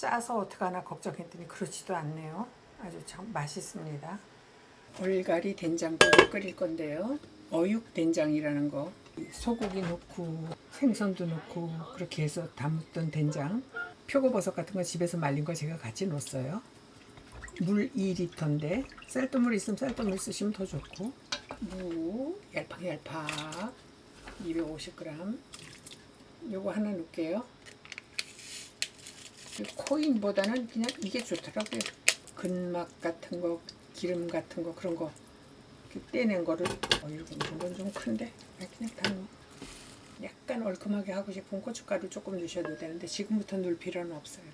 짜서 어떡하나 걱정했더니 그렇지도 않네요. 아주 참 맛있습니다. 얼갈이 된장국을 끓일 건데요. 어육 된장이라는 거. 소고기 넣고 생선도 넣고 그렇게 해서 담았던 된장. 표고버섯 같은 거 집에서 말린 거 제가 같이 넣었어요. 물 2리터인데 쌀뜨물 있으면 쌀뜨물 쓰시면 더 좋고 무 얄팍얄팍 250g 요거 하나 넣을게요. 그 코인보다는 그냥 이게 좋더라고요. 근막 같은 거, 기름 같은 거 그런 거 이렇게 떼낸 거를 어 이거 이건 좀 큰데 그냥 다 넣어. 약간 얼큰하게 하고 싶으면 고춧가루 조금 넣으셔도 되는데 지금부터 넣을 필요는 없어요.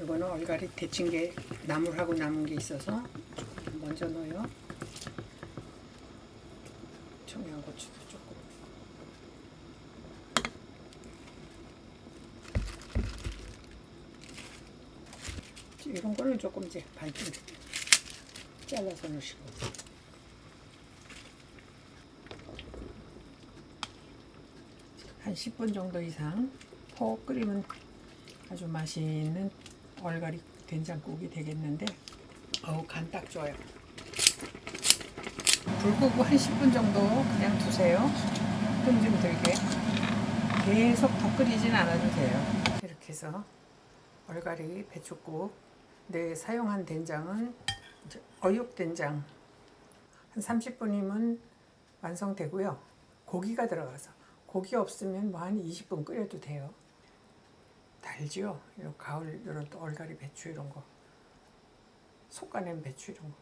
이거는 얼갈이 데친 게 나물하고 남은 게 있어서 조금 먼저 넣어요. 청양고추도 조금. 이런 거는 조금 이제 반쯤 잘라서 넣으시고. 한 10분 정도 이상 푹 끓이면 아주 맛있는 얼갈이 된장국이 되겠는데 어우 간 딱 좋아요. 불 끄고 한 10분 정도 그냥 두세요. 끈좀 들게. 계속 더 끓이진 않아도 돼요. 이렇게 해서 얼갈이 배추국 네 사용한 된장은 어육 된장 한 30분이면 완성되고요. 고기가 들어가서 고기 없으면 뭐 한 20분 끓여도 돼요. 달지요. 가을 이런 또 얼갈이 배추 이런 거, 속가낸 배추 이런 거.